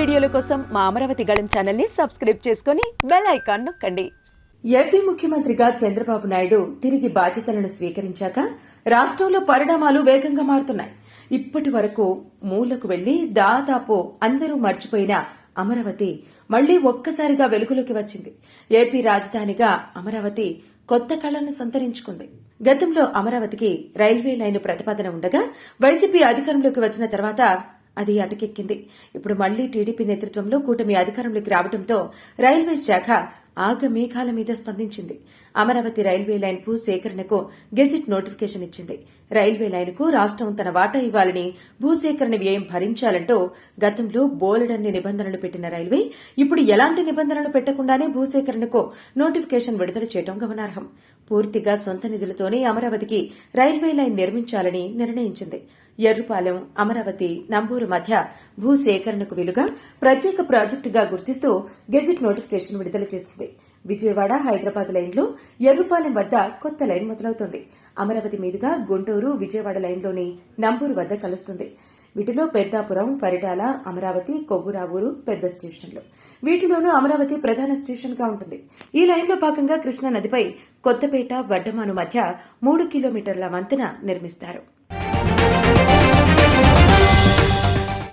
కోసం మా అమరావతి గళం ఛానల్ని సబ్స్క్రైబ్ చేసుకుని బెల్ ఐకాన్ నొక్కండి. ఏపీ ముఖ్యమంత్రిగా చంద్రబాబు నాయుడు తిరిగి బాధ్యతలను స్వీకరించాక రాష్ట్రంలో పరిణామాలు వేగంగా మారుతున్నాయి. ఇప్పటి వరకు మూలకు వెళ్ళి దాదాపు అందరూ మర్చిపోయిన అమరావతి మళ్ళీ ఒక్కసారిగా వెలుగులోకి వచ్చింది. ఏపీ రాజధానిగా అమరావతి కొత్త కళను సంతరించుకుంది. గతంలో అమరావతికి రైల్వే లైన్ ప్రతిపాదన ఉండగా వైసీపీ అధికారంలోకి వచ్చిన తర్వాత అది అటకెక్కింది. ఇప్పుడు మళ్ళీ టీడీపీ నేతృత్వంలో కూటమి అధికారంలోకి రావడంతో రైల్వే శాఖ ఆగమేఘాల మీద స్పందించింది. అమరావతి రైల్వే లైన్ భూ సేకరణకు గెజిట్ నోటిఫికేషన్ ఇచ్చింది. రైల్వే లైన్కు రాష్ట్రం తన వాటా ఇవ్వాలని భూసేకరణ వ్యయం భరించాలంటూ గతంలో బోలెడన్ని నిబంధనలు పెట్టిన రైల్వే ఇప్పుడు ఎలాంటి నిబంధనలు పెట్టకుండానే భూసేకరణకు నోటిఫికేషన్ విడుదల చేయడం గమనార్హం. పూర్తిగా సొంత నిధులతోనే అమరావతికి రైల్వే లైన్ నిర్మించాలని నిర్ణయించింది. ఎర్రుపాలెం అమరావతి నంబూరు మధ్య భూ సేకరణకు వీలుగా ప్రత్యేక ప్రాజెక్టుగా గుర్తిస్తూ గెజిట్ నోటిఫికేషన్ విడుదల చేసింది. విజయవాడ హైదరాబాద్ లైన్లో ఎర్రుపాలెం వద్ద కొత్త లైన్ మొదలవుతుంది. అమరావతి మీదుగా గుంటూరు విజయవాడ లైన్లోని నంబూరు వద్ద కలుస్తుంది. వీటిలో పెద్దాపురం పరిటాల అమరావతి కొవ్వురావూరు పెద్ద స్టేషన్లు. వీటిలోనూ అమరావతి ప్రధాన స్టేషన్గా ఉంటుంది. ఈ లైన్లో భాగంగా కృష్ణా నదిపై కొత్తపేట వడ్డమాను మధ్య మూడు కిలోమీటర్ల వంతెన నిర్మిస్తారు.